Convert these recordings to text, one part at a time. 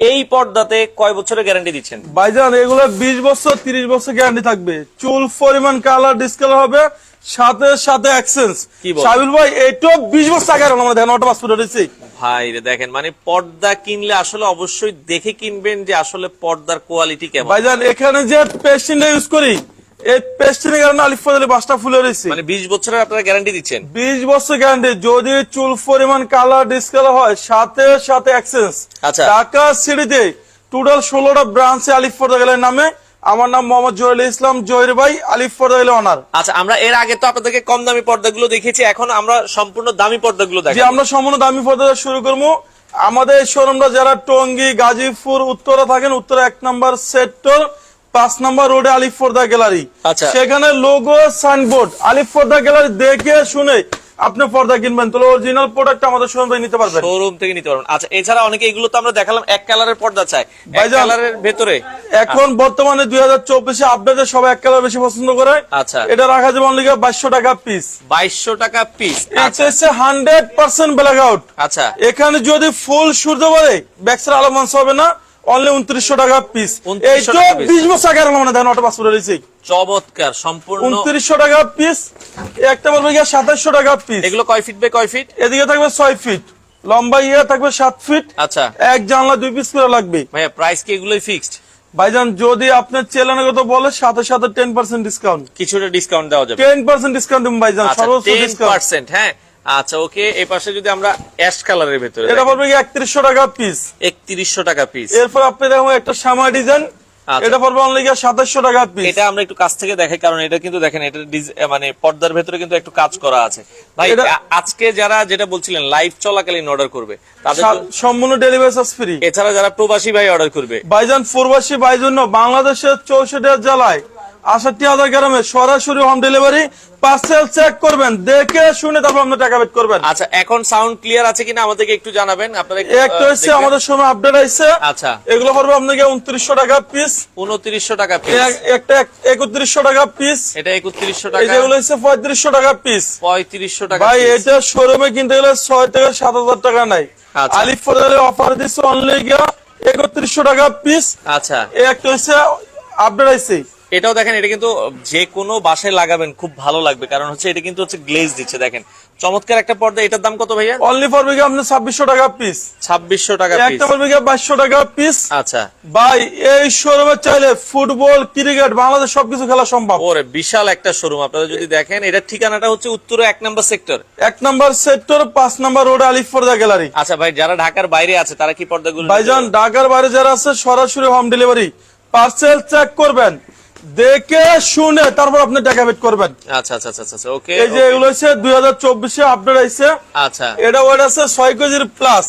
এই পর্দাতে কয় বছরের গ্যারান্টি দিচ্ছেন? ভাইজান এগুলো বিশ বছর তিরিশ বছর গ্যারান্টি থাকবে। চুল পরিমাণ কালার ডিসকালার হবে সাথে সাথে এক্সচেঞ্জ? সাবিল ভাই এটাও বিশ বছর আগে আমরা দেখেন অটো পাসপোর্ট হয়েছে ভাই রে দেখেন মানে পর্দা কিনলে আসলে অবশ্যই দেখে কিনবেন যে আসলে পর্দার কোয়ালিটি কেমন। ভাইজান এখানে যে পেস্টিনটা ইউজ করি এই পেস্টিনের কারণে আলিফ ফজলে বাসটা ফুলে রয়েছে। মানে বিশ বছরের আপনারা গ্যারান্টি দিচ্ছেন? বিশ বছর গ্যারান্টি যদি চুল পরিমাণ কালার ডিসকালার হয় সাথে সাথে এক্সচেঞ্জ আচ্ছা। ঢাকা সিটিতে টোটাল ষোলোটা ব্রাঞ্চে আলিফ ফর্দা গেলের নামে। আমার নাম মোহাম্মদ জহিরুল ইসলাম জহির ভাই আলিফ ফর্দা অনার আচ্ছা আমরা এর আগে তো আপনাদেরকে কম দামি পর্দাগুলো দেখিয়েছি এখন আমরা সম্পূর্ণ দামি পর্দাগুলো যে দেখাবো। আমরা সম্পূর্ণ দামি পর্দা শুরু করব। আমাদের শোরুমটা যারা টঙ্গী গাজীপুর উত্তরা থাকেন উত্তরা এক নম্বর সেক্টর পাঁচ নম্বর রোডে আলিফ ফর্দা গ্যালারি আচ্ছা। সেখানে লোগো সাইনবোর্ড আলিফ ফর্দা গ্যালারি দেখে শুনে আপনি পর্দা কিনবেন। তাহলে অরিজিনাল প্রোডাক্ট আমাদের শোরুম থেকে নিতে পারবেন। শোরুম থেকে নিতে পারবেন। আচ্ছা এছাড়া অনেকে এগুলো তো আমরা দেখালাম এক কালারের পর্দা চাই। এক কালারের ভেতরে। এখন বর্তমানে দুই হাজার চব্বিশে আপডেটে সবাই এক কালার বেশি পছন্দ করে। আচ্ছা। এটা রাখা যাবে অনলি বাইশশো টাকা পিস বাইশশো টাকা piece hundred percent blackout আচ্ছা। এখানে যদি ফুল সূর্য বলে ব্যাক্সের আলো মাংস হবে না। অনলি উনত্রিশশো টাকা পিস 2900 এই তো বিশ বছর আগে মানে দেন অটো পাসপোর্ট রয়েছে চমৎকার সম্পূর্ণ উনত্রিশশো টাকা পিস একটা বলবে গিয়ে সাতাশশো টাকা পিস এগুলো কয় ফিট বাই কয় ফিট এদিকে থাকবে ছয় ফিট লম্বা ইয়ে থাকবে সাত ফিট আচ্ছা। এক জানলা দুই পিস করে লাগবে। ভাইয়া প্রাইস কি এগুলোই ফিক্সড ভাইজান যদি আপনার চেলানগত বলে সাথে সাথে টেন পার্সেন্ট ডিসকাউন্ট কিছুটা ডিসকাউন্ট দেওয়া যাবে। টেন পার্সেন্ট ডিসকাউন্ট ভাইজান আচ্ছা সর্বোচ্চ ডিসকাউন্ট হ্যাঁ। আচ্ছা ওকে এই পাশে যদি আমরা অ্যাশ কালারের ভেতরে এটা পড়বে কি একত্রিশশো টাকা পিস একত্রিশশো টাকা পিস এরপর আপনি দেখো একটা সামা ডিজাইন আচ্ছা। এটা পড়বে অনলি গিয়ে সাতাশশো টাকা পিস এটা আমরা একটু কাছ থেকে দেখাই কারণ এটা কিন্তু দেখেন এটা মানে পর্দার ভেতরে কিন্তু একটু কাজ করা আছে। ভাই আজকে যারা যেটা বলছিলেন লাইভ চলাকালীন অর্ডার করবে তাদের সম্পূর্ণ ডেলিভারি চার্জ ফ্রি এছাড়া যারা প্রবাসী ভাই অর্ডার করবে। ভাইজান প্রবাসী ভাই জন্য বাংলাদেশের চৌষট্টি জেলায় আষট্টি হাজার গ্রামে সরাসরি হোম ডেলিভারি পার্সেল চেক করবেন দেখে শুনে তারপর আপনি টাকা পেড করবেন। আচ্ছা এখন সাউন্ড ক্লিয়ার আছে কিনা আমাদেরকে একটু জানাবেন? আপনারা একটু, হচ্ছে আমাদের সময় আপডেট আইছে। আচ্ছা। এগুলো পড়বে আপনাকে উনত্রিশশো টাকা পিস উনত্রিশশো টাকা পিস একটা একত্রিশশো টাকা পিস এটা একত্রিশশো এই টাকা যেগুলো হচ্ছে পঁয়ত্রিশশো টাকা পিস পঁয়ত্রিশশো টাকা ভাই এটা শোরুমে কিনতে গেলে ছয় থেকে সাত হাজার টাকা নাই। আচ্ছা। আলিফ ফজলের অফার দিচ্ছে অনলি গিয়া একত্রিশশো টাকা পিস আচ্ছা। একটা হচ্ছে আপডেট আইছে। এটাও দেখেন এটা কিন্তু যে কোনো বাসায় লাগাবেন খুব ভালো লাগবে। কারণ হচ্ছে এটা কিন্তু হচ্ছে গ্লেজ দিচ্ছে দেখেন। চমৎকার একটা পর্দা এটার দাম কত ভাইয়া? অনলি ফর বিঘা আপনি ছাব্বিশশো টাকা পিস ছাব্বিশশো টাকা পিস একটা পর বিঘা বাইশশো টাকা পিস আচ্ছা। ভাই এই শোরুমে চাইলে ফুটবল ক্রিকেট বাংলাদেশ সবকিছু খেলা সম্ভব। ওরে বিশাল একটা শোরুম আপনারা যদি দেখেন এটার ঠিকানাটা হচ্ছে উত্তরে এক নম্বর সেক্টর এক নম্বর সেক্টর পাঁচ নাম্বার রোড আলিফ ফরদা গ্যালারি আচ্ছা ভাই যারা ঢাকার বাইরে আছে তারা কি পর্দাগুলো ভাইজান ঢাকার বাইরে যারা আছে সরাসরি হোম ডেলিভারি পার্সেল চেক করবেন। দেখে শুনে তারপর আপনি টাকা পেড করবেন। আচ্ছা আচ্ছা আচ্ছা আচ্ছা ওকে এই যে এগুলো হচ্ছে দুই হাজার চব্বিশে আপডেট আইছে। আচ্ছা। এটা ওয়েট আছে ছয় কেজির প্লাস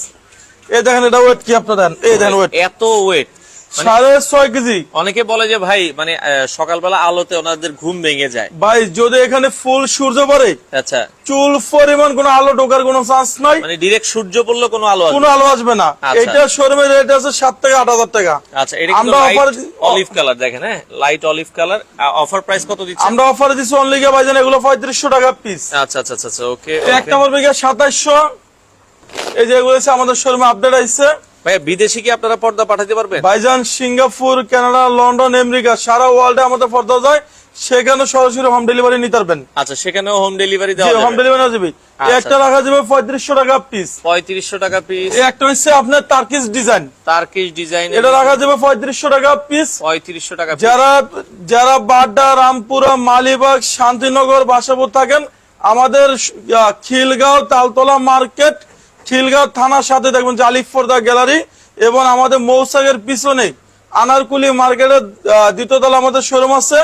এই দেখেন এটা ওয়েট কি আপনার দেন? এই দেখেন ওয়েট এত ওয়েট সাড়ে ছয় কেজি। অনেকে বলে যে ভাই মানে সকালবেলা আলোতে ওনাদের ঘুম ভেঙে যায়। ভাই যদি এখানে ফুল সূর্য পড়ে আচ্ছা। চুল পরিমাণ কোনো আলো ঢোকার কোনো চান্স নাই। মানে ডিরেক্ট সূর্য পড়লে কোনো আলো কোনো আলো আসবে না। আচ্ছা। এটা শোরুমের রেট আছে সাত থেকে আট হাজার টাকা। আচ্ছা এটা আমরা offer অলিভ কালার দেখেন হ্যাঁ? Light olive colour offer price কত দিচ্ছে আমরা অফারে দিচ্ছি অনলি গিয়ে ভাইজান এগুলো পঁয়ত্রিশশো টাকা পিস আচ্ছা আচ্ছা আচ্ছা আচ্ছা ওকে এক নম্বর বিঘা সাতাইশশো। এই যে এগুলো আমাদের শোরুমে আপডেট আইছে। ভাই বিদেশি কি আপনারা পর্দা পাঠাতে পারবেন? ভাইজান সিঙ্গাপুর কানাডা লন্ডন আমেরিকা সারা ওয়ার্ল্ডে আমাদের পর্দা যায়। সেখানে সরাসরি হোম ডেলিভারি নিতে পারবেন। আচ্ছা সেখানেও হোম ডেলিভারি দেওয়া হোম ডেলিভারি যাবে। আচ্ছা। একটা রাখা যাবে পঁয়ত্রিশশো টাকা পিস পঁয়ত্রিশশো টাকা পিস একটা হচ্ছে আপনার ডিজাইন ডিজাইন এটা রাখা যাবে পঁয়ত্রিশশো টাকা পিস পঁয়ত্রিশশো টাকা যারা যারা বাড্ডা রামপুরা মালিবাগ শান্তিনগর বাসাপুর থাকেন আমাদের খিলগাঁও তালতলা মার্কেট খিলগাঁও থানার সাথে দেখবেন যে আলিফর্দা গ্যালারি এবং আমাদের মৌসাগের পিছনে আনারকুলি মার্কেটের দ্বিতীয়তলা আমাদের শোরুম আছে।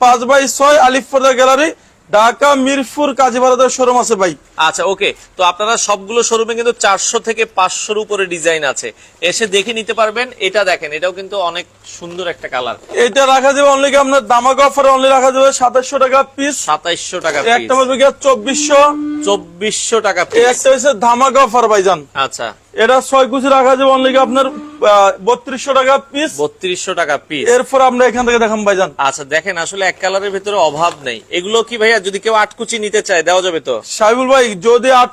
পাঁচ বাই ছয় আলিফর্দা গ্যালারি। ঢাকা মিরপুর কাজীবাজারের শোরুম আছে ভাই। আচ্ছা ওকে। তো আপনারা সবগুলো শোরুমে কিন্তু চারশো থেকে পাঁচশোর উপরে ডিজাইন আছে। এসে দেখে নিতে পারবেন। এটা দেখেন এটাও কিন্তু অনেক সুন্দর একটা কালার এটা রাখা যাবে অনলি আপনার দামাক অফারে অনলি রাখা যাবে সাতাশশো টাকা পিস সাতাইশশো টাকা একটা বলবে চব্বিশশো। চব্বিশশো টাকা একটা হচ্ছে ধামাকা অফার ভাইজান। আচ্ছা। এটা ছয় কুচি রাখা যাবে অনলি আপনার বত্রিশশো টাকা পিস বত্রিশশো টাকা পিস এরপর আমরা এখান থেকে দেখাম ভাইজান। আচ্ছা দেখেন আসলে এক কালারের ভিতরে অভাব নেই। এগুলো কি ভাইয়া যদি কেউ আট নিতে চায় দেওয়া যাবে তো? সাইবুল ভাই যদি আট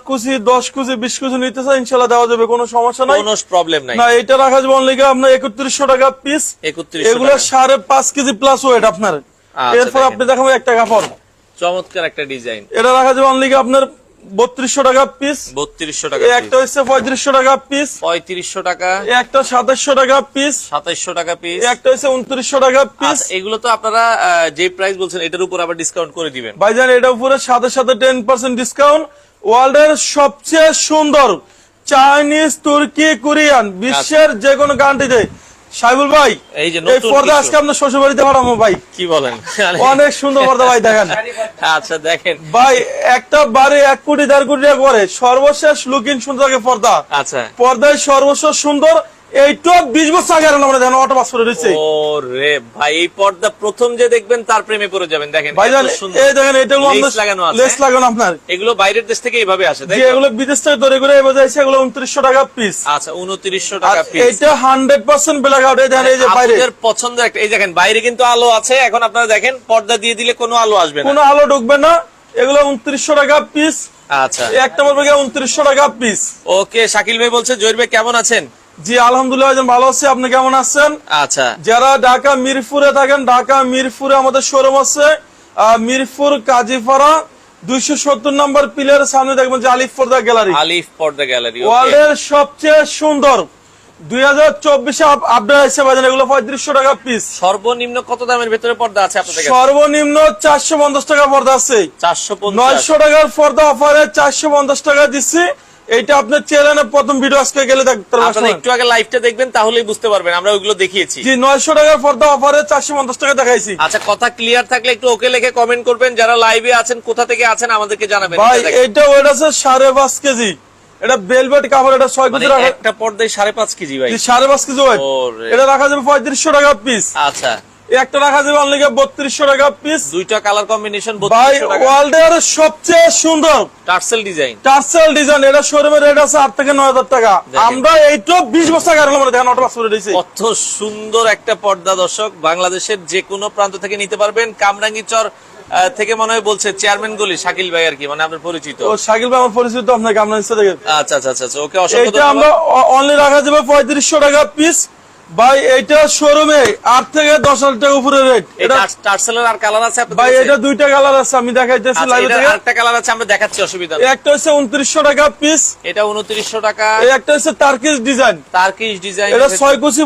দশ কুচি বিশ কুচি নিতে ইনশাল্লাহ দেওয়া যাবে কোনো সমস্যা নাই। কোনো প্রবলেম নাই। না এটা রাখা যাবে অনলি আপনার একত্রিশশো টাকা পিস একত্রিশ এগুলো সাড়ে পাঁচ কেজি প্লাস ওয়েট আপনার। আচ্ছা, এরপর আপনি দেখাবো একটা কাপড়। চমৎকার একটা ডিজাইন এটা রাখা যাবে অনলি আপনার বত্রিশশো টাকা পিস বত্রিশশো টাকা একটা হচ্ছে পঁয়ত্রিশশো টাকা পিস পঁয়ত্রিশশো টাকা। একটা সাতাশশো টাকা পিস সাতাইশশো টাকা পিস একটা হচ্ছে উনত্রিশশো টাকা পিস আচ্ছা, এগুলো তো আপনারা যে প্রাইস বলছেন এটার উপর আবার ডিসকাউন্ট করে দিবেন। ভাইজান এটা উপরে সাথে সাথে টেন পার্সেন্ট ডিসকাউন্ট ওয়ার্ল্ডের সবচেয়ে সুন্দর চাইনিজ তুর্কি কোরিয়ান বিশ্বের যে কোনো কান্ট্রিতে সাইবুল ভাই এই যে নতুন পর্দা আজকে আপনার শ্বশুর বাড়িতে পাঠাবো ভাই। কি বলেন? অনেক সুন্দর পর্দা ভাই দেখেন। আচ্ছা দেখেন। ভাই একটা বাড়ি এক কোটি দেড় কোটি টাকা করে সর্বশেষ লুকিং সুন্দর পর্দা। আচ্ছা। পর্দায় সর্বশেষ সুন্দর বিশ বছর আগে আর আমরা দেখেন অটো পাস করে দিচ্ছে ও ভাই এই পর্দা প্রথম যে দেখবেন তার প্রেমে পড়ে যাবেন। দেখেন ভাইজান এই দেখেন এটা Lace লাগানো আছে। লেস লাগানো আপনার। এগুলো বাইরের দেশ থেকে এইভাবে আসে তাই এগুলো বিদেশ থেকে তৈরি করে এবার যাইছে এগুলো উনত্রিশশো টাকা পিস আচ্ছা উনত্রিশশো আর টাকা পিস এটা হান্ড্রেড পার্সেন্ট ব্ল্যাক আউট এই দেখেন এই যে বাইরে। আপনাদের পছন্দের একটা এই দেখেন বাইরে কিন্তু আলো আছে এখন আপনারা দেখেন পর্দা দিয়ে দিলে কোনো আলো আসবে না। কোনো আলো ঢুকবে না এগুলো উনত্রিশশো টাকা পিস আচ্ছা। একটা বলবে উনত্রিশশো টাকা পিস ওকে শাকিল ভাই বলছে জহির ভাই কেমন আছেন? জি আলহামদুলিল্লাহ ভালো আছি। আপনি কেমন আছেন? আচ্ছা। যারা ঢাকা মিরপুরে থাকেন ঢাকা মিরপুরে আমাদের শোরুম আছে। মিরপুর কাজীপাড়া দুইশো সত্তর নম্বর পিলের সামনে দেখবেন যে আলিফ পর্দা গ্যালারি। আলিফ পর্দা গ্যালারি ওয়ার্ল্ডের সবচেয়ে সুন্দর। দুই হাজার চব্বিশে আপডেট আছে বাজার এগুলো পঁয়ত্রিশশো টাকা পিস সর্বনিম্ন কত দামের ভেতরে পর্দা আছে আপনাদের সর্বনিম্ন চারশো পঞ্চাশ টাকা পর্দা আছে। চারশো নয়শো টাকার পর্দা অফারে চারশো পঞ্চাশ টাকা দিচ্ছি। এইটা আপনার চ্যানেলে প্রথম ভিডিও আজকে গেলে আপনারা একটু আগে লাইভটা দেখবেন তাহলেই বুঝতে পারবেন আমরা ওইগুলো দেখিয়েছি। জি টাকার পর্দা অফারে চারশো পঞ্চাশ টাকা দেখাইছি। আচ্ছা কথা ক্লিয়ার থাকলে একটু ওকে লিখে কমেন্ট করবেন যারা লাইভে আছেন কোথা থেকে আছেন আমাদেরকে জানাবেন। ভাই এটা ওয়েট আছে সাড়ে পাঁচ কেজি। এটা বেলভেট কাপড় এটা ছয় মানে কেজি একটা পর্দায় সাড়ে পাঁচ কেজি ভাই। জি, সাড়ে পাঁচ কেজি ওয়েট এটা রাখা যাবে পঁয়ত্রিশশো টাকা পিস আচ্ছা। একটা রাখা যাবে অনলি বত্রিশশো টাকা পিস দুইটা কালার কম্বিনেশন ভাই টাকা। ওয়ার্ল্ডের সবচেয়ে সুন্দর। টার্সেল ডিজাইন টার্সেল ডিজাইন এটা শোরুমের রেট আছে আট থেকে নয় হাজার টাকা। আমরা এইটা বিশ বছর আগে আমরা দেখেন অটো করে দিয়েছি। কত সুন্দর একটা পর্দা দর্শক। বাংলাদেশের যে কোনো প্রান্ত থেকে নিতে পারবেন। কামরাঙ্গি চর থেকে মনে হয় বলছে চেয়ারম্যান গুলি শাকিল ভাই আর কি মানে আপনার পরিচিত। ও শাকিল ভাই আমার পরিচিত আপনাকে দেখে আচ্ছা আচ্ছা আচ্ছা আচ্ছা, ওকে অসংখ্য আমরা অনলি রাখা যাবে পঁয়ত্রিশশো টাকা পিস ভাই এটা শোরুমে আট থেকে দশ হাজার টাকা উপরে রেট এটা আর কালার আছে ভাই এটা দুইটা কালার আছে আমি দেখাইতেছি আচ্ছা, কালার আছে আমরা দেখাচ্ছি অসুবিধা একটা হচ্ছে উনত্রিশশো টাকা পিস এটা উনত্রিশশো টাকা। একটা হচ্ছে ডিজাইন তার্কিশ ডিজাইন এটা ছয় কুচি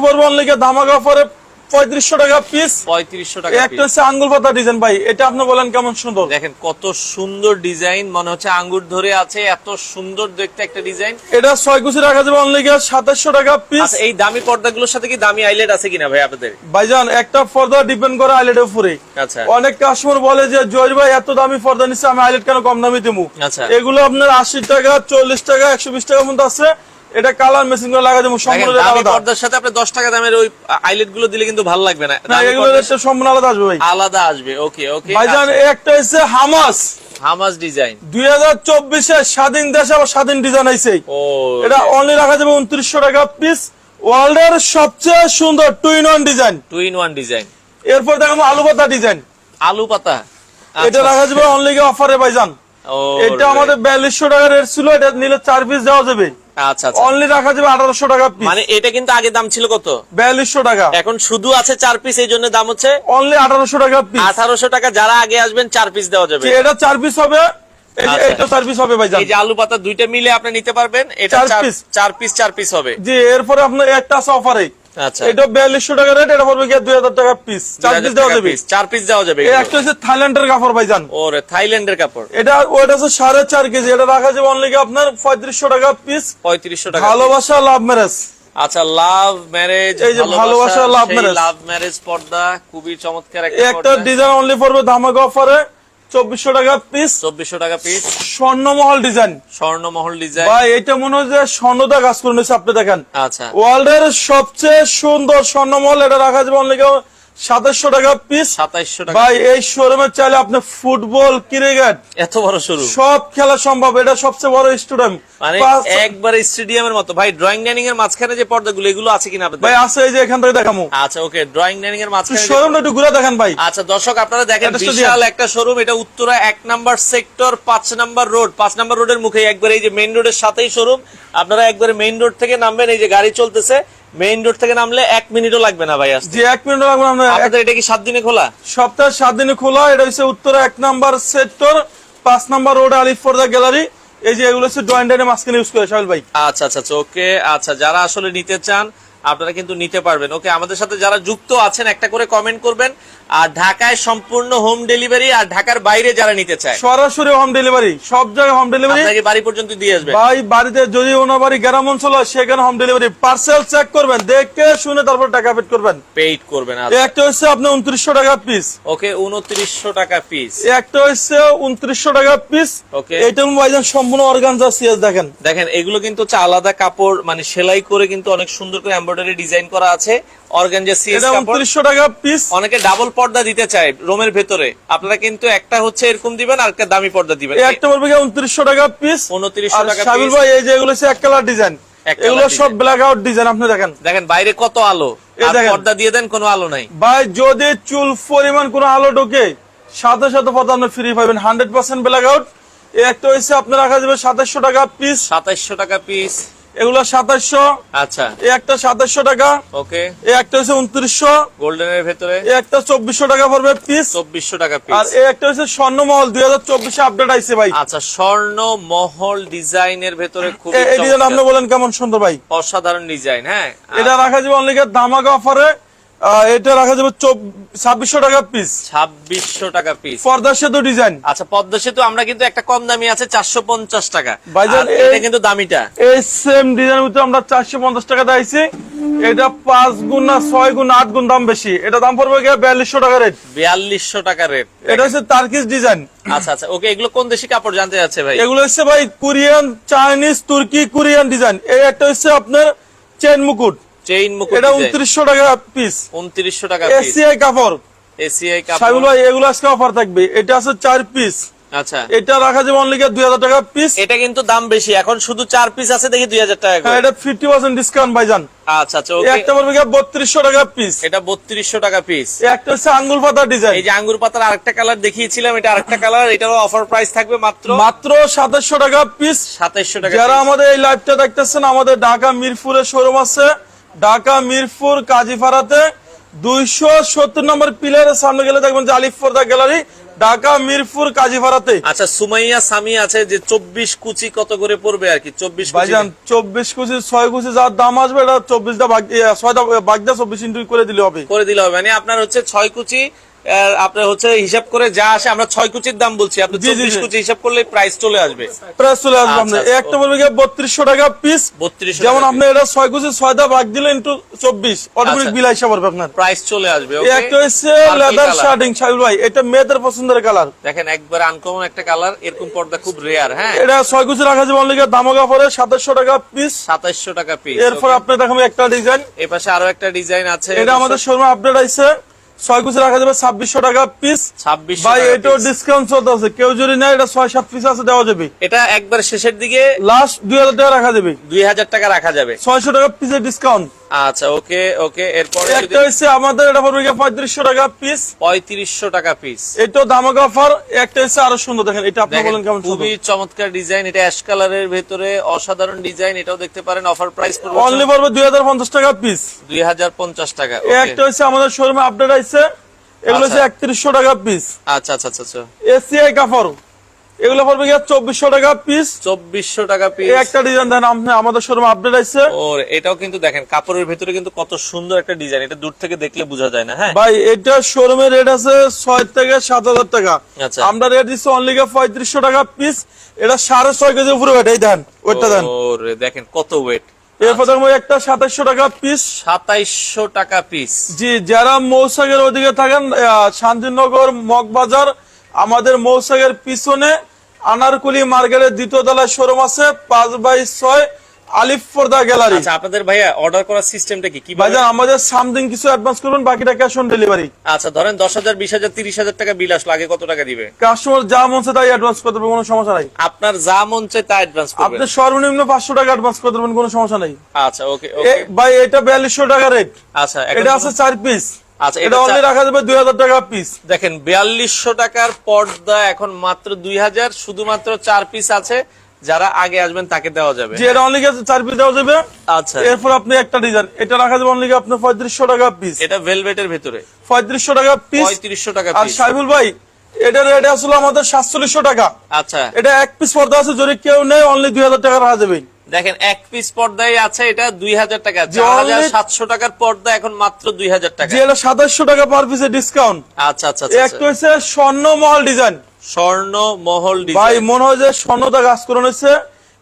ধামাকা পরে পঁয়ত্রিশশো টাকা পিস পঁয়ত্রিশশো টাকা একটা হচ্ছে আঙ্গুল পাতা ডিজাইন ভাই এটা আপনি বলেন কেমন সুন্দর? দেখেন কত সুন্দর ডিজাইন মনে হচ্ছে আঙ্গুর ধরে আছে এত সুন্দর দেখতে একটা ডিজাইন এটা ছয় কুচি রাখা যাবে অনলি সাতাশশো টাকা পিস আচ্ছা এই দামি পর্দাগুলোর সাথে কি দামি আইলেট আছে কিনা ভাই আপনাদের? ভাইজান একটা পর্দা ডিপেন্ড করে আইলেটের উপরে। আচ্ছা। অনেক কাস্টমার বলে যে জয় ভাই এত দামি পর্দা নিচ্ছে আমি আইলেট কেন কম দামি আচ্ছা। এগুলো আপনার আশি টাকা চল্লিশ টাকা একশো বিশ টাকা মধ্যে আছে। এটা কালার মেশিন করে লাগা দেবো সম্পূর্ণ আলাদা। পর্দার সাথে আপনি দশ টাকা দামের ওই আইলেটগুলো দিলে কিন্তু ভালো লাগবে না। না এগুলো সম্পূর্ণ আলাদা আসবে ভাই। আলাদা আসবে ওকে ওকে ভাইজান একটা হচ্ছে হামাস। হামাস ডিজাইন দুই হাজার চব্বিশে স্বাধীন দেশে আবার স্বাধীন ডিজাইন আইছে। এটা অনলি রাখা যাবে উনত্রিশশো টাকা পিস ওয়ার্ল্ডের সবচেয়ে সুন্দর two in one design two in one design এরপর দেখাবো আলু পাতা ডিজাইন আলু পাতা? এটা আচ্ছা। রাখা যাবে অনলি অফারে ভাইজান। এটা আমাদের বিয়াল্লিশশো টাকা রেট ছিল এটা নিলে চার পিস দেওয়া যাবে। আচ্ছা আচ্ছা। অনলি রাখা যাবে আঠারোশো টাকা মানে এটা কিন্তু আগে দাম ছিল কত? বিয়াল্লিশশো টাকা। এখন শুধু আছে চার পিস এই জন্য দাম হচ্ছে অনলি আঠারোশো টাকা পিস আঠারোশো টাকা যারা আগে আসবেন চার পিস দেওয়া যাবে। এটা চার পিস হবে এই আচ্ছা। এটা সার্ভিস হবে ভাই এই যে আলু পাতা দুইটা মিলে আপনি নিতে পারবেন এটা চার চার চার পিস চার পিস হবে। জি এরপরে আপনার একটা আছে অফারে আচ্ছা। এটা বিয়াল্লিশশো টাকা রেট এটা পড়বে গিয়ে দুই হাজার টাকা পিস চার পিস দেওয়া যাবে। চার পিস দেওয়া যাবে একটা হচ্ছে থাইল্যান্ডের কাপড় ভাইজান। ওরে থাইল্যান্ডের কাপড়। এটা ওটা হচ্ছে সাড়ে চার কেজি এটা রাখা যাবে অনলি আপনার পঁয়ত্রিশশো টাকা পিস পঁয়ত্রিশশো টাকা ভালোবাসা লাভ ম্যারেজ আচ্ছা লাভ ম্যারেজ এই যে ভালোবাসা, marriage। লাভ ম্যারেজ পর্দা খুবই চমৎকার একটা একটা ডিজাইন অনলি পড়বে ধামাকা অফারে চব্বিশশো টাকা পিস চব্বিশশো টাকা piece Swarnamahal design Swarnamahal design ভাই এটা মনে হয় যে স্বর্ণদা কাজ করে নিয়েছে আপনি দেখেন। আচ্ছা। ওয়ার্ল্ড এর সবচেয়ে সুন্দর স্বর্ণমহল এটা রাখা যাবে অনলি সাতাশশো টাকা পিস সাতাইশশো টাকা। ভাই এই শোরুমে চাইলে আপনি ফুটবল ক্রিকেট এত বড় শুরু সব খেলা সম্ভব। এটা সবচেয়ে বড় স্টুডেন্ট মানে একবারে স্টেডিয়ামের মতো। ভাই ড্রয়িং ডাইনিং এর মাঝখানে যে পর্দাগুলো এগুলো আছে কিনা ভাই আছে এই যে এখান থেকে দেখামু। আচ্ছা ওকে ড্রয়িং ডাইনিং এর মাঝখানে শোরুমটা একটু ঘুরে দেখেন ভাই। আচ্ছা দর্শক আপনারা দেখেন বিশাল একটা শোরুম এটা উত্তরা এক নাম্বার সেক্টর পাঁচ নাম্বার রোড পাঁচ নাম্বার রোডের মুখে একবার এই যে মেইন রোডের সাথেই শোরুম আপনারা একবারে মেইন রোড থেকে নামবেন এই যে গাড়ি চলতেছে। মেইন রোড থেকে নামলে এক মিনিটও লাগবে না ভাই আসতে। এক মিনিট লাগবে না। আপনাদের এটা কি সাত দিনে খোলা? সপ্তাহে সাত দিনে খোলা। এটা হচ্ছে উত্তর এক নাম্বার সেক্টর পাঁচ নাম্বার রোড আলিফর্দা গ্যালারি এই যে এগুলো হচ্ছে জয়েন্ট ডাইনে মাঝখানে ইউজ করে সাহেব ভাই। আচ্ছা আচ্ছা আচ্ছা ওকে আচ্ছা যারা আসলে নিতে চান আপনারা কিন্তু নিতে পারবেন। ওকে আমাদের সাথে যারা যুক্ত আছেন একটা করে কমেন্ট করবেন। আর ঢাকায় সম্পূর্ণ হোম ডেলিভারি আর ঢাকার বাইরে যারা নিতে চায়। সরাসরি হোম ডেলিভারি সব জায়গায় হোম ডেলিভারি আপনাকে বাড়ি পর্যন্ত দিয়ে আসবে ভাই বাড়িতে যদি ওনার বাড়ি গ্রাম অঞ্চল হয় সেখানে হোম ডেলিভারি পার্সেল চেক করবেন দেখে শুনে তারপর টাকা পেড করবেন। পেইড করবেন আচ্ছা। একটা হচ্ছে আপনার উনত্রিশশো টাকা পিস ওকে উনত্রিশশো টাকা পিস একটা হচ্ছে উনত্রিশশো টাকা পিস Okay. এইটা ভাইজান সম্পূর্ণ অর্গানজা সিএস দেখেন। দেখেন এগুলো কিন্তু হচ্ছে আলাদা কাপড় মানে সেলাই করে কিন্তু অনেক সুন্দর করে এমব্রয়ডারি ডিজাইন করা আছে। অর্গানজা সিএস এটা কাপড়। উনত্রিশশো টাকা পিস অনেকে ডাবল পর্দা দিতে চায় রোমের ভেতরে। আপনারা কিন্তু একটা হচ্ছে এরকম দিবেন আর একটা দামি পর্দা দিবেন। একটা পড়বে উনত্রিশশো টাকা পিস 2900 আর টাকা ভাই এই যে এগুলো এক কালার ডিজাইন এগুলো সব ব্ল্যাক আউট ডিজাইন আপনি দেখেন। দেখেন বাইরে কত আলো। পর্দা দিয়ে দেন কোনো আলো নাই। ভাই যদি চুল পরিমাণ কোনো আলো ঢোকে সাথে সাথে পর্দা আপনি ফ্রি পাবেন। হান্ড্রেড পার্সেন্ট ব্ল্যাক আউট একটা হচ্ছে আপনার রাখা যাবে সাতাশশো টাকা পিস সাতাইশশো টাকা পিস এগুলো সাতাশশো। আচ্ছা। এই একটা সাতাশশো টাকা। ওকে। এই একটা হচ্ছে উনত্রিশশো। গোল্ডেনের ভেতরে? এই একটা চব্বিশশো টাকা পড়বে পিস চব্বিশশো টাকা আর পিস এই একটা হচ্ছে স্বর্ণমহল দুই হাজার চব্বিশে আপডেট আইছে ভাই। আচ্ছা স্বর্ণমহল ডিজাইনের ভেতরে খুব এই ডিজাইন আপনি বলেন কেমন সুন্দর ভাই। অসাধারণ ডিজাইন হ্যাঁ। এটা রাখা যাবে অনেকের দামাকা অফারে এটা রাখা যাবে ছাব্বিশশো টাকা পিস ছাব্বিশশো টাকা পিস পর্দা সেতু ডিজাইন আচ্ছা পদ্মা সেতু আমরা কিন্তু একটা কম দামি আছে চারশো পঞ্চাশ টাকা। এটা কিন্তু দামিটা। এই সেম ডিজাইনের আমরা চারশো পঞ্চাশ টাকা দিয়েছি। এটা পাঁচ গুণ না ছয় গুণ আট গুণ দাম বেশি। এটা দাম পড়বে বিয়াল্লিশশো টাকা রেট বিয়াল্লিশশো টাকা রেট এটা হচ্ছে তার্কিস ডিজাইন আচ্ছা আচ্ছা ওকে এগুলো কোন দেশি কাপড় জানতে যাচ্ছে ভাই? এগুলো হচ্ছে ভাই কোরিয়ান চাইনিজ তুর্কি কোরিয়ান ডিজাইন এই একটা হচ্ছে আপনার চেন মুকুট। চেইন মুকুট এটা উনত্রিশশো টাকা পিস উনত্রিশশো টাকা পিস এসিআই কাপড়। এসিআই সাইবুল ভাই এগুলো আজকে অফার থাকবে। এটা আছে চার পিস আচ্ছা। এটা রাখা যাবে অনলি দুই হাজার টাকা পিস এটা কিন্তু দাম বেশি। এখন শুধু চার পিস আছে দেখি দুই হাজার টাকা হ্যাঁ এটা ফিফটি পার্সেন্ট ডিসকাউন্ট ভাইজান। আচ্ছা আচ্ছা ওকে একটা পড়বে গিয়ে বত্রিশশো টাকা পিস এটা বত্রিশশো টাকা পিস একটা হচ্ছে আঙ্গুল পাতা ডিজাইন এই যে আঙ্গুর পাতার আরেকটা কালার দেখিয়েছিলাম এটা আরেকটা কালার এটারও অফার প্রাইস থাকবে মাত্র মাত্র সাতাশশো টাকা পিস সাতাইশশো টাকা যারা আমাদের এই লাইভটা দেখতেছেন আমাদের ঢাকা মিরপুরে শোরুম আছে। ঢাকা মিরপুর কাজীপাড়াতে দুইশো সত্তর নম্বর পিলারের সামনে গেলে দেখবেন যে আলিফ ফোর্দা গ্যালারি ঢাকা মিরপুর কাজীপাড়াতে আচ্ছা সুমাইয়া সামি আছে যে চব্বিশ কুচি কত করে পড়বে আর কি? চব্বিশ ভাইজান চব্বিশ কুচি ছয় কুচি যার দাম আসবে এটা চব্বিশটা ভাগ ছয়টা বাগদা চব্বিশ ইন্টু করে দিলে হবে। করে দিলে হবে। মানে আপনার হচ্ছে ছয় কুচি আপনার হচ্ছে হিসাব করে যা আসে আমরা ছয় কুচির দাম বলছি। আপনি চব্বিশ কুচি হিসাব করলে প্রাইস চলে আসবে। প্রায় চলে আসবে আচ্ছা, আপনার। আচ্ছা, একটা বলবে বত্রিশশো টাকা পিস বত্রিশ যেমন আপনি এটা ছয় কুচি ছয়টা ভাগ দিলে ইন্টু চব্বিশ। অটোমেটিক। বিল হিসাব হবে আপনার। প্রাইস চলে আসবে একটা হচ্ছে লেদার? শার্টিং সাহিল ভাই। এটা মেয়েদের পছন্দের কালার দেখেন একবার আনকমন একটা কালার এরকম পর্দা খুব রেয়ার হ্যাঁ? এটা ছয় কুচি রাখা যাবে অনলি দামগা পরে সাতাশশো টাকা পিস সাতাশশো টাকা পিস এরপর আপনি দেখাবো একটা ডিজাইন এ পাশে আরও একটা ডিজাইন আছে এটা আমাদের শোরুমে আপডেট আইছে। ছয় কুচি রাখা যাবে ছাব্বিশশো টাকা পিস ছাব্বিশ ভাই এটাও ডিসকাউন্ট কেউ যদি এটা ছয় সাত পিস আছে দেওয়া যাবে। এটা একবার শেষের দিকে লাস্ট দুই হাজার টাকা রাখা যাবে। দুই হাজার টাকা রাখা যাবে। ছয়শো টাকা পিসের ডিসকাউন্ট আচ্ছা ওকে ওকে এরপরে একটা হচ্ছে আমাদের এটা পড়বে গিয়ে পঁয়ত্রিশশো টাকা পিস পঁয়ত্রিশশো টাকা পিস এটাও দামক অফার একটা হচ্ছে আরও সুন্দর। দেখেন এটা আপনি বলেন কেমন খুবই চমৎকার ডিজাইন এটা অ্যাশ কালারের ভেতরে অসাধারণ ডিজাইন এটাও দেখতে পারেন অফার প্রাইস অনলি পড়বে দুই হাজার পঞ্চাশ টাকা পিস দুই হাজার পঞ্চাশ টাকা একটা হচ্ছে আমাদের শোরুমে আপডেট আইছে। এগুলো হচ্ছে আচ্ছা। একত্রিশশো টাকা পিস আচ্ছা আচ্ছা আচ্ছা আচ্ছা। এসিআই কাপড়। এগুলো পড়বে গিয়ে চব্বিশশো টাকা পিস চব্বিশশো টাকা পিস একটা ডিজাইন দেন আপনি আমাদের শোরুমে আপডেট আইছে। ওর এটাও কিন্তু দেখেন কাপড়ের ভেতরে কিন্তু কত সুন্দর একটা ডিজাইন এটা দূর থেকে দেখলে বোঝা যায় না হ্যাঁ? ভাই এটা শোরুমের রেট আছে ছয় থেকে সাত হাজার টাকা। আচ্ছা। আমরা রেট দিচ্ছি অনলি পঁয়ত্রিশশো টাকা পিস এটা সাড়ে ছয় কেজি উপরে ওয়েট এই দেন ওয়েটটা দেন। ওরে দেখেন কত ওয়েট এরপর দেখব একটা সাতাশশো টাকা পিস সাতাইশশো টাকা পিস জি যারা মৌসাগের ওদিকে থাকেন শান্তিনগর মগবাজার আমাদের মৌসাগের পিছনে আনারকুলি মার্কেটের দ্বিতীয় তলায় শোরুম আছে পাঁচ বাই ছয় আলিফ গ্যালারি। আচ্ছা আপনাদের ভাইয়া অর্ডার করার সিস্টেমটা কি? কি ভাইজান আমাদের সামথিং কিছু অ্যাডভান্স করবেন বাকিটা ক্যাশ অন ডেলিভারি আচ্ছা ধরেন দশ হাজার বিশ হাজার তিরিশ হাজার টাকা বিল আসলো আগে কত টাকা দিবে? কাস্টমার যা মন চায় তাই অ্যাডভান্স করতে পারবে কোনো সমস্যা নাই। আপনার যা মন চায় তা অ্যাডভান্স করবেন আপনি সর্বনিম্ন পাঁচশো টাকা অ্যাডভান্স করতে পারবেন কোনো সমস্যা নাই। আচ্ছা ওকে ওকে ভাই এটা বিয়াল্লিশশো টাকা রেট আচ্ছা এটা আছে চার পিস আচ্ছা, এটা অনলি রাখা যাবে দুই হাজার টাকা পিস দেখেন বিয়াল্লিশশো টাকার পর্দা এখন মাত্র দুই হাজার শুধুমাত্র চার পিস আছে। যারা আগে আসবেন তাকে দেওয়া যাবে। যে এটা অনলি চার পিস দেওয়া যাবে। আচ্ছা। এরপর আপনি একটা ডিজাইন এটা রাখা যাবে অনলি আপনার পঁয়ত্রিশশো টাকা পিস এটা ভেলভেটের ভেতরে। পঁয়ত্রিশশো টাকা পিস পঁয়ত্রিশশো টাকা আর সাইফুল ভাই এটা রেট আসলে আমাদের সাতচল্লিশশো টাকা। আচ্ছা। এটা এক পিস পর্দা আছে যদি কেউ নেই অনলি দুই হাজার টাকা রাখা যাবে। দেখেন এক পিস পর্দায় আছে এটা দুই হাজার টাকা সাতশো টাকার পর্দা এখন মাত্র দুই হাজার টাকা। সাতাশশো টাকা পার পিসে ডিসকাউন্ট আচ্ছা আচ্ছা আচ্ছা, একটা হচ্ছে স্বর্ণ মহল ডিজাইন স্বর্ণ মহল ভাই মনে হয় যে স্বর্ণটা কাজ করে হচ্ছে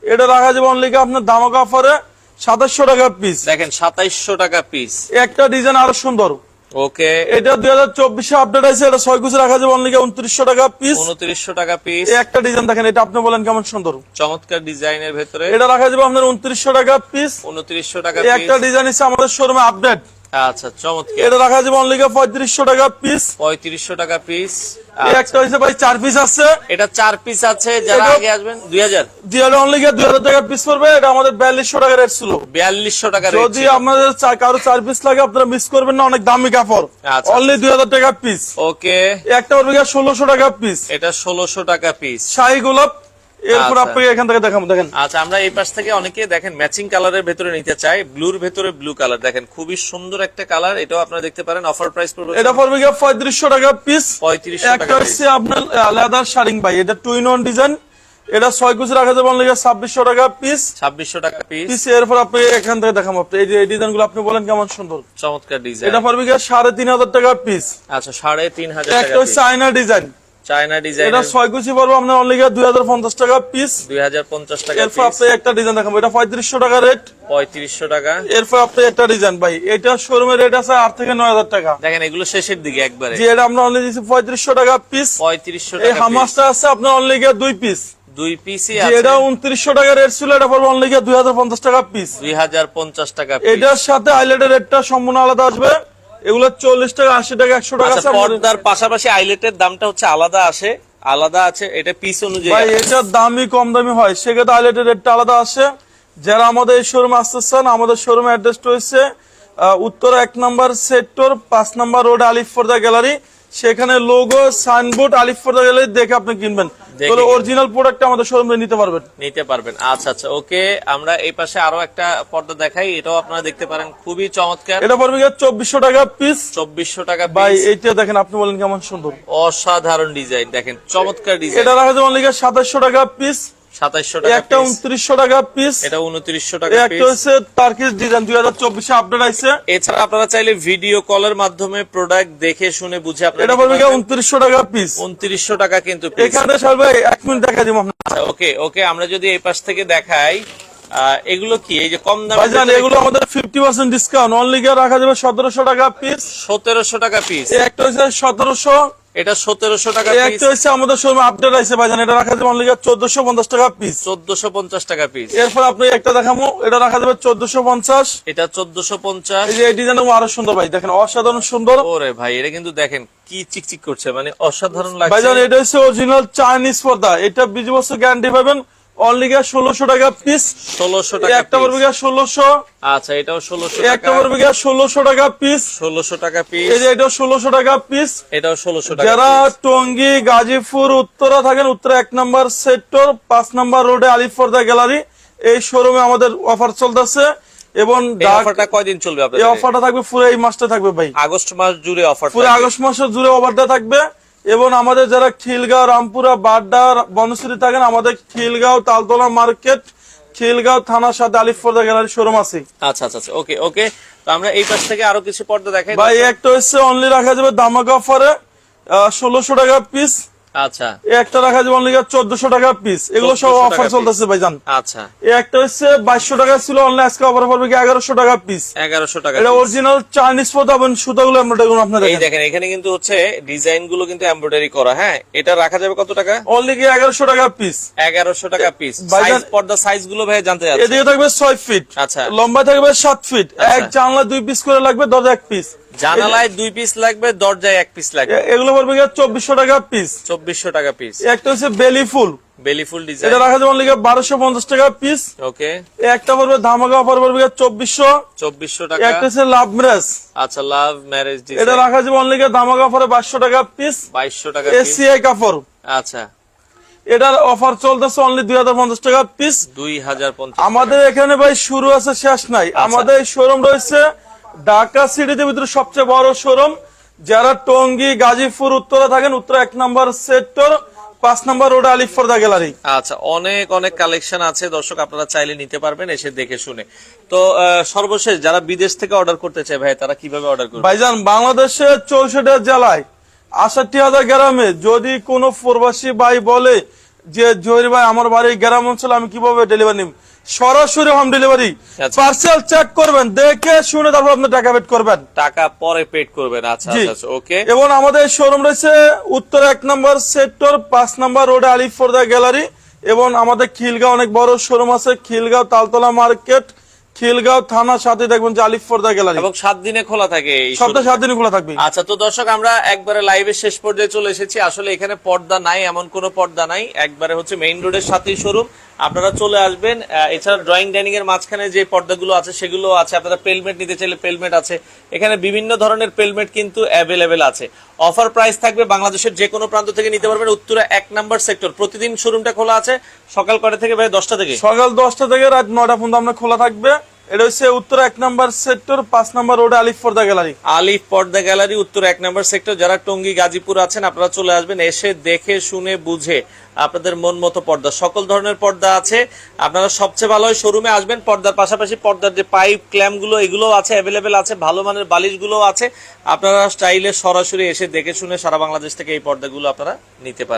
এটা রাখা যাবে অনলি আপনার দামক অফারে সাতাশশো টাকা পিস দেখেন সাতাইশশো টাকা পিস একটা ডিজাইন আরও সুন্দর। ওকে। এটা দুই হাজার চব্বিশে আপডেট আছে এটা ছয় কুচি রাখা যাবে অনলি উনত্রিশশো টাকা পিস উনত্রিশশো টাকা পিস একটা ডিজাইন দেখেন এটা আপনি বলেন কেমন সুন্দর। চমৎকার ডিজাইনের ভেতরে। এটা রাখা যাবে আপনার উনত্রিশশো টাকা পিস উনত্রিশশো টাকা একটা ডিজাইন আছে আমাদের শোরুমে আপডেট আচ্ছা চমৎকার। এটা রাখা যাবে অনলি পঁয়ত্রিশশো টাকা পিস পঁয়ত্রিশশো টাকা পিস একটা হয়েছে ভাই চার পিস আছে। এটা চার পিস আছে যারা আগে আসবেন দুই হাজার। অনলি দুই হাজার টাকা পিস পড়বে। এটা আমাদের বিয়াল্লিশশো টাকা রেট ছিল। বিয়াল্লিশশো টাকা rate যদি আপনাদের কারও চার পিস লাগে আপনারা মিস করবেন না অনেক দামি কাপড়। আচ্ছা। অনলি দুই হাজার টাকা পিস ওকে একটা পড়বে ষোলোশো টাকা পিস এটা ষোলোশো টাকা পিস শাহি গোলাপ এরপর আচ্ছা। আপনাকে এখান থেকে দেখাবো দেখেন। আচ্ছা আমরা এই পাশ থেকে অনেকে দেখেন ম্যাচিং কালারের ভেতরে নিতে চাই ব্লুর ভেতরে ব্লু কালার দেখেন খুবই সুন্দর একটা কালার এটাও আপনারা দেখতে পারেন। অফার প্রাইস পড়বে এটা পড়বে গিয়ে পঁয়ত্রিশশো টাকা পিস পঁয়ত্রিশশো একটা টাকা হচ্ছে আপনার লেদার শাড়িং ভাই এটা টু ইন ওয়ান ডিজাইন এটা ছয় কুচি রাখা যাবে অনলি ছাব্বিশশো টাকা পিস ছাব্বিশশো টাকা পিস পিস এরপর আপনি এখান থেকে দেখাবো। আপনি এই যে এই ডিজাইনগুলো আপনি বলেন কেমন সুন্দর। চমৎকার ডিজাইন এটা পড়বে গিয়ে সাড়ে তিন হাজার টাকা পিস আচ্ছা সাড়ে তিন হাজার একটা আয়না ডিজাইন চায়না ডিজাইন এটা ছয় কুচি পড়বে আপনার অনলি দুই হাজার পঞ্চাশ টাকা পিস দুই হাজার পঞ্চাশ টাকা এরপর আপনি একটা ডিজাইন দেখাবো এটা পঁয়ত্রিশশো টাকা রেট পঁয়ত্রিশশো টাকা। এরপর আপনি একটা ডিজাইন ভাই এটা শোরুমের রেট আছে আট থেকে নয় হাজার টাকা। দেখেন এগুলো শেষের দিকে একবারে। যে এটা আমরা অনলি দিচ্ছি পঁয়ত্রিশশো টাকা পিস পঁয়ত্রিশশো এই হামাসটা আছে আপনার অনলি দুই পিস দুই পিসই আছে। এটা উনত্রিশশো টাকা রেট ছিল এটা পড়বে অনলি গিয়ে দুই হাজার পঞ্চাশ টাকা পিস দুই হাজার পঞ্চাশ টাকা piece। এটার সাথে হাইলাইটের রেটটা সম্পূর্ণ আলাদা আসবে। এগুলো চল্লিশ টাকা আশি টাকা একশো টাকা আচ্ছা পর্দার পাশাপাশি আইলেটের দামটা হচ্ছে আলাদা আসে আলাদা আছে এটা পিস অনুযায়ী ভাই এটার দামই কম দামি হয়। সেক্ষেত্রে হাইলাইটের রেটটা আলাদা আসে। যারা আমাদের এই শোরুমে আসতে চান আমাদের শোরুমের অ্যাড্রেসটা হচ্ছে উত্তর এক নম্বর সেক্টর পাঁচ নম্বর রোড আলিফ ফোর্দা গ্যালারি সেখানে logo signboard Alif Forda gallery দেখে আপনি কিনবেন। তাহলে অরিজিনাল প্রোডাক্ট আমাদের শোরুমে নিতে পারবেন। নিতে পারবেন। আচ্ছা আচ্ছা ওকে আমরা এই পাশে আরও একটা পর্দা দেখাই এটাও আপনারা দেখতে পারেন খুবই চমৎকার। এটা পড়বে চব্বিশশো টাকা পিস চব্বিশশো টাকা ভাই এইটা দেখেন আপনি বলেন কেমন সুন্দর। অসাধারণ ডিজাইন দেখেন চমৎকার ডিজাইন এটা রাখা যাবে সাতাশশো টাকা পিস টাকা একটা piece। উনত্রিশশো টাকা পিস এটা টাকা একটা হচ্ছে ডিজাইন আপডেট আছে এছাড়া আপনারা চাইলে ভিডিও কলের মাধ্যমে প্রোডাক্ট দেখে শুনে বুঝে আপনারা এটা পড়বে গিয়ে টাকা পিস উনত্রিশশো টাকা কিন্তু। এখানে ভাই মিনিট দেখা দিব আচ্ছা ওকে ওকে আমরা যদি এই পাশ থেকে দেখাই এগুলো কি? এই যে কম দামে ভাইজান এগুলো আমাদের ফিফটি পার্সেন্ট ডিসকাউন্ট অনলি রাখা যাবে সতেরোশো টাকা পিস সতেরোশো টাকা পিস একটা হচ্ছে সতেরোশো এটা সতেরোশো টাকা একটা হচ্ছে আমাদের শোরুমে আপডেট আছে ভাইজান এটা রাখা যাবে অনলি চোদ্দশো পঞ্চাশ টাকা পিস চোদ্দশো পঞ্চাশ টাকা পিস এরপর আপনি একটা দেখাবো এটা রাখা যাবে চোদ্দশো পঞ্চাশ। এটা চোদ্দশো পঞ্চাশ। এই যে ডিজাইন আরও সুন্দর ভাই দেখেন অসাধারণ সুন্দর। ওরে ভাই এটা কিন্তু দেখেন কি চিকচিক করছে মানে অসাধারণ লাগছে। ভাইজান এটা হচ্ছে অরিজিনাল চাইনিজ পর্দা এটা বিশ বছর গ্যারান্টি পাবেন। অনলি গিয়ে ষোলোশো টাকা পিস ষোলোশো টাকা একটা পড়বে piece। ষোলোশো। আচ্ছা এটাও ষোলোশো একটা পড়বে গিয়ে ষোলোশো টাকা পিস ষোলোশো টাকা পিস এই যে এটা ষোলোশো টাকা পিস এটাও ষোলোশো টাকা যারা টঙ্গী গাজীপুর উত্তরা থাকেন উত্তরা এক নম্বর সেক্টর পাঁচ নম্বর রোডে আলিফর্দা গ্যালারি এই শোরুমে আমাদের অফার চলতেছে। এবং অফারটা কয়দিন চলবে এই অফারটা থাকবে পুরো এই মাসটা থাকবে ভাই। আগস্ট মাস জুড়ে অফার পুরো আগস্ট মাসের জুড়ে অফারটা থাকবে। এবং আমাদের যারা খিলগাঁও রামপুরা বাড্ডা বনশ্রী থাকেন আমাদের খিলগাঁও তালতলা মার্কেট খিলগাঁও থানার সাথে আলিফর্দা গ্যালারি শোরুম আছে। আচ্ছা আচ্ছা আচ্ছা ওকে ওকে। তো আমরা এই পাশ থেকে আরও কিছু পর্দা দেখাই। ভাই একটা হচ্ছে অনলি রাখা যাবে দামাক অফারে ষোলোশো টাকা পিস আচ্ছা। একটা রাখা যাবে অনলি চোদ্দশো টাকা পিস এগুলো সব অফার চলতেছে ভাইজান। আচ্ছা। একটা হচ্ছে বাইশশো টাকা ছিল অনলাইন আজকে অফার পড়বে কি এগারোশো টাকা পিস এগারোশো টাকা এটা অরিজিনাল চাইনিজ পদ এবং সুতাগুলো দেখুন আপনার এই দেখেন। এখানে কিন্তু হচ্ছে ডিজাইনগুলো কিন্তু এমব্রয়ডারি করা হ্যাঁ? এটা রাখা যাবে কত টাকা? অনলি কি এগারোশো টাকা পিস এগারোশো টাকা পিস ভাইজান- পর্দা সাইজগুলো ভাই জানতে চাচ্ছি। এদিকে থাকবে ছয় ফিট আচ্ছা। লম্বা থাকবে সাত ফিট এক জানলা দুই পিস করে লাগবে দরজা এক পিস জানালায় দুই পিস লাগবে দরজায় এক পিস লাগবে। এগুলো পড়বে চব্বিশশো টাকা পিস চব্বিশশো টাকা পিস একটা হচ্ছে বেলি ফুল বেলি ফুল ডিজাইন এটা রাখা যাবে অনলি বারোশো পঞ্চাশ টাকা পিস ওকে একটা পড়বে ধামাকা অফার পড়বে চব্বিশশো। চব্বিশশো টাকা। একটা হচ্ছে লাভ ম্যারেজ আচ্ছা লাভ ম্যারেজ এটা রাখা যাবে অনলি ধামাকা অফারে বাইশশো টাকা পিস বাইশশো টাকা এসিআই কাপড়। আচ্ছা। এটার অফার চলতেছে অনলি দুই হাজার পঞ্চাশ টাকা পিস দুই হাজার পঞ্চাশ আমাদের এখানে ভাই শুরু আছে শেষ নাই। আচ্ছা। আমাদের শোরুম রয়েছে ঢাকা সিটিতে ভিতরে সবচেয়ে বড় শোরুম যারা টঙ্গী গাজীপুর উত্তরে থাকেন উত্তর এক নম্বর সেক্টর পাঁচ নম্বর রোড আলিফর্দা গ্যালারি। আচ্ছা অনেক অনেক কালেকশন আছে দর্শক আপনারা চাইলে নিতে পারবেন এসে দেখে শুনে। তো সর্বশেষ যারা বিদেশ থেকে অর্ডার করতে চায় ভাই তারা কীভাবে অর্ডার করবে? ভাইজান বাংলাদেশের চৌষট্টি জেলায় আষট্টি হাজার গ্রামে যদি কোনো প্রবাসী ভাই বলে যে জহির ভাই আমার বাড়ি গ্রাম অঞ্চলে আমি কীভাবে ডেলিভারি নিব? সরাসরি হোম ডেলিভারি আচ্ছা। পার্সেল চেক করবেন দেখে শুনে তারপর আপনি টাকা পেড করবেন। টাকা পরে পেড করবেন আচ্ছা আচ্ছা ওকে এবং আমাদের শোরুম রয়েছে উত্তর এক নম্বর সেক্টর পাঁচ নম্বর রোডে আলিফর্দা গ্যালারি এবং আমাদের খিলগাঁও অনেক বড় শোরুম আছে খিলগাঁও তালতলা মার্কেট খিলগাঁও থানা সাথে দেখবেন যে আলিফর্দা গ্যালারি এবং সাত দিনে খোলা থাকে সপ্তাহে সাত দিন খোলা থাকবে। আচ্ছা তো দর্শক আমরা একবারে লাইভের শেষ পর্যায়ে চলে এসেছি। আসলে এখানে পর্দা নাই এমন কোনো পর্দা নাই। একবারে হচ্ছে মেইন রোডের সাথেই শোরুম আপনারা চলে আসবেন এছাড়া ড্রয়িং ডাইনিং এর মাঝখানে যে পর্দাগুলো আছে সেগুলো আছে, আপনারা পেলমেট নিতে চাইলে পেলমেট আছে। এখানে বিভিন্ন ধরনের পেলমেট কিন্তু অ্যাভেলেবেল আছে। অফার প্রাইস থাকবে বাংলাদেশের যে কোনো প্রান্ত থেকে নিতে পারবেন উত্তরা এক নাম্বার সেক্টর প্রতিদিন শোরুমটা খোলা আছে, সকাল কটা থেকে? ভাই, দশটা থেকে? সকাল দশটা থেকে রাত নটা পর্যন্ত আমরা খোলা থাকবে। এটা হচ্ছে উত্তর এক নম্বর সেক্টর, পাঁচ নম্বর রোডে আলিফর্দা গ্যালারি। আলিফ পর্দা গ্যালারি, উত্তর এক নম্বর সেক্টর। যারা টঙ্গী, গাজীপুর আছেন, আপনারা চলে আসবেন, এসে দেখে, শুনে, বুঝে আপনাদের মন মতো পর্দা। সকল ধরনের পর্দা আছে। আপনারা সবচেয়ে ভালো হয় শোরুমে আসবেন, পর্দার পাশাপাশি পর্দার যে পাইপ ক্ল্যাম্পগুলো এগুলো আছে অ্যাভেলেবেল আছে, ভালো মানের বালিশগুলো আছে। আপনারা স্টাইলে সরাসরি এসে দেখে, শুনে সারা বাংলাদেশ থেকে এই পর্দাগুলো আপনারা নিতে পারেন।